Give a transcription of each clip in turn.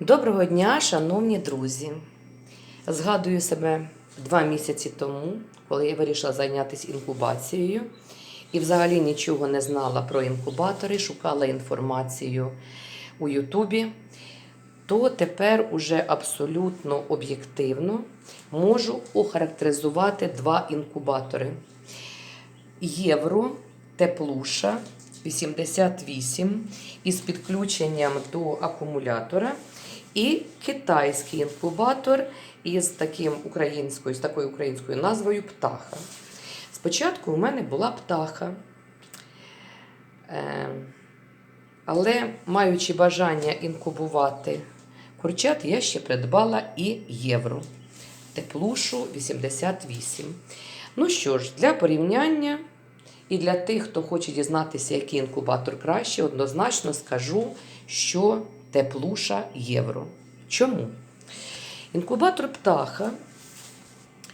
Доброго дня, шановні друзі! Згадую себе два місяці тому, коли я вирішила зайнятися інкубацією і взагалі нічого не знала про інкубатори, шукала інформацію у Ютубі, то тепер уже абсолютно об'єктивно можу охарактеризувати два інкубатори. Євро Теплуша 88 із підключенням до акумулятора. І китайський інкубатор із таким українською, з такою українською назвою Птаха. Спочатку у мене була птаха. Е, але маючи бажання інкубувати курчат, я ще придбала і євро. Теплушу 88. Ну що ж, для порівняння і для тих, хто хоче дізнатися, який інкубатор краще, однозначно скажу, що теплуша євро. Чому? Інкубатор птаха,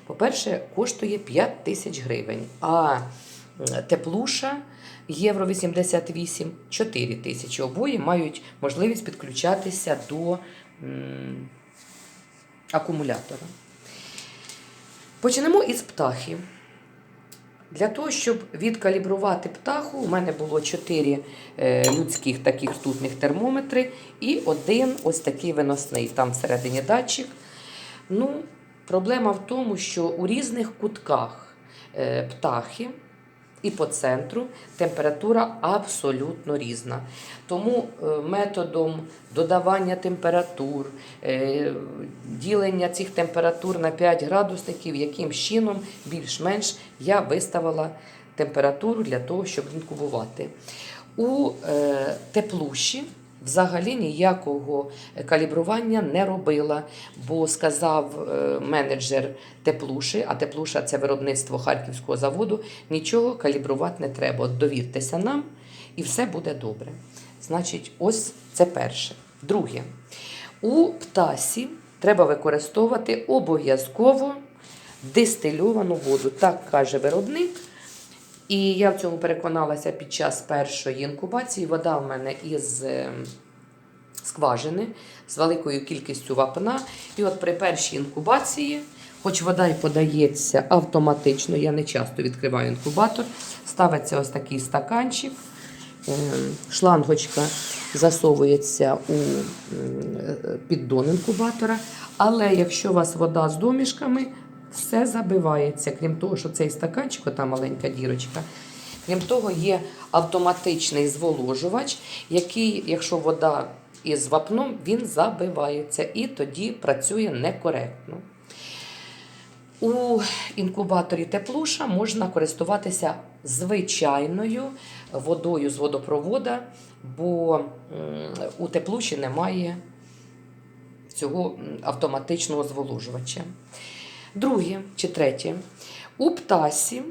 по-перше, коштує 5 тисяч гривень, а теплуша євро 88 4 тисячі. Обоє мають можливість підключатися до м, акумулятора. Почнемо із птахи. Для того, щоб відкалібрувати птаху, у мене було 4 е, людських таких ртутних термометри і один ось такий виносний, там всередині датчик. Ну, проблема в тому, що у різних кутках е, птахи і по центру температура абсолютно різна. Тому е, методом додавання температур, е, ділення цих температур на 5 градусників, яким чином більш-менш я виставила температуру для того, щоб інкубувати. У е, теплуші взагалі ніякого калібрування не робила, бо сказав е, менеджер теплуші, а теплуша це виробництво харківського заводу, нічого калібрувати не треба. Довіртеся нам і все буде добре. Значить, ось це перше. Друге, у птасі треба використовувати обов'язково дистильовану воду. Так каже виробник. І я в цьому переконалася під час першої інкубації. Вода в мене із е, скважини з великою кількістю вапна. І от при першій інкубації, хоч вода й подається автоматично, я не часто відкриваю інкубатор, ставиться ось такий стаканчик. е, Шлангочка засовується у е, піддон інкубатора. Але якщо у вас вода з домішками, все забивається. Крім того, що цей стаканчик, ота маленька дірочка. Крім того, є автоматичний зволожувач, який, якщо вода із вапном, він забивається і тоді працює некоректно. У інкубаторі теплуша можна користуватися звичайною водою з водопровода, бо у теплуші немає цього автоматичного зволожувача. Друге чи третє. У птасі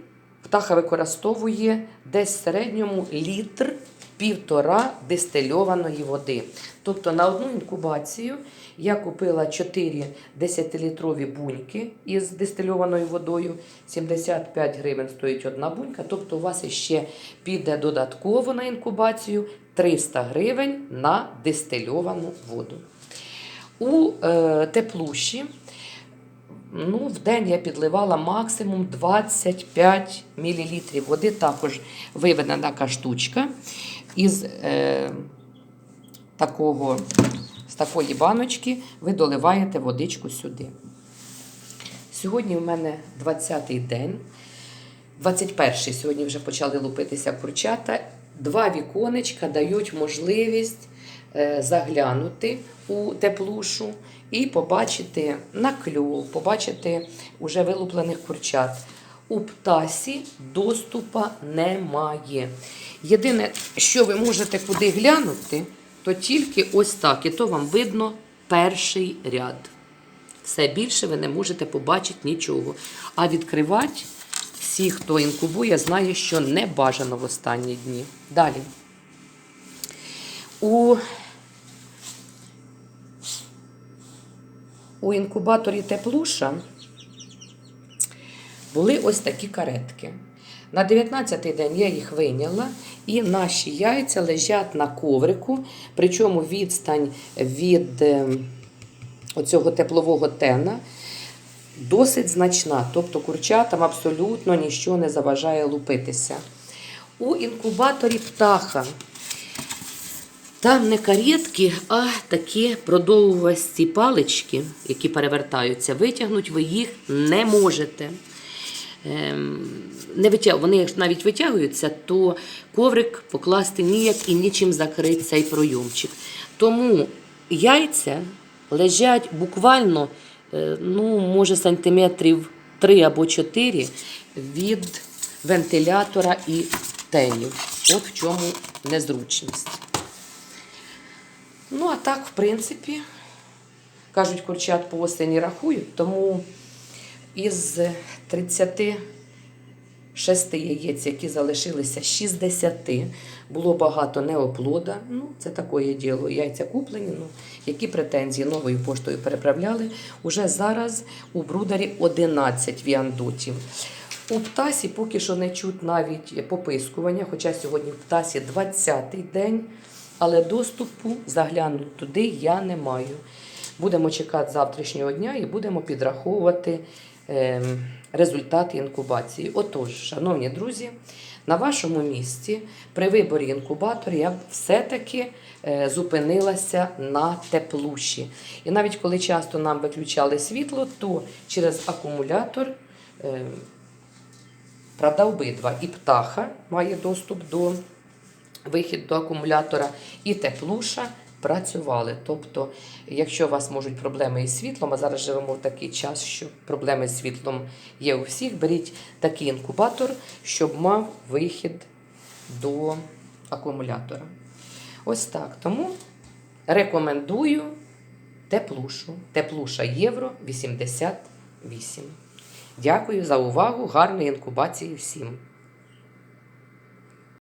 птаха використовує десь в середньому літр півтора дистильованої води. Тобто на одну інкубацію я купила 4 10-літрові буньки із дистильованою водою. 75 гривень стоїть одна бунька. Тобто у вас ще піде додатково на інкубацію 300 гривень на дистильовану воду. У е, теплуші Ну, в день я підливала максимум 25 мл води. Також виведена така штучка із е, такого, з такої баночки ви доливаєте водичку сюди. Сьогодні в мене 20-й день. 21-й сьогодні вже почали лупитися курчата. Два віконечка дають можливість заглянути у теплушу і побачити накльов, побачити уже вилуплених курчат. У птасі доступа немає. Єдине, що ви можете куди глянути, то тільки ось так. І то вам видно перший ряд. Все більше ви не можете побачити нічого. А відкривати всі, хто інкубує, знає, що не бажано в останні дні. Далі. У, у інкубаторі теплуша були ось такі каретки. На 19-й день я їх вийняла І наші яйця лежать на коврику, причому відстань від е, оцього теплового тена досить значна. Тобто курчатам абсолютно нічого не заважає лупитися. У інкубаторі птаха там не каретки, а такі продовгувасті палички, які перевертаються. Витягнути ви їх не можете. Ем, не витяг... Вони навіть витягуються, то коврик покласти ніяк і нічим закрити цей пройомчик. Тому яйця лежать буквально, е, ну, може, сантиметрів 3 або 4 від вентилятора і тенів. От в чому незручність. Ну, а так, в принципі, кажуть, курчат по осені рахують, тому із 36 яєць, які залишилися 60, було багато неоплода. Ну, це таке діло. Яйця куплені. Ну, які претензії новою поштою переправляли. Уже зараз у брударі 11 віандутів. У птасі поки що не чуть навіть попискування, хоча сьогодні в птасі 20-й день, але доступу заглянути туди я не маю. Будемо чекати завтрашнього дня і будемо підраховувати ем, результати інкубації. Отож, шановні друзі, на вашому місці при виборі інкубатора я б все-таки е, зупинилася на теплуші. І навіть коли часто нам виключали світло, то через акумулятор. е, Правда, обидва. І птаха має доступ до вихід до акумулятора, і теплуша працювали. Тобто, якщо у вас можуть проблеми із світлом, а зараз живемо в такий час, що проблеми з світлом є у всіх, беріть такий інкубатор, щоб мав вихід до акумулятора. Ось так. Тому рекомендую теплушу. Теплуша євро 88. Дякую за увагу. Гарної інкубації всім.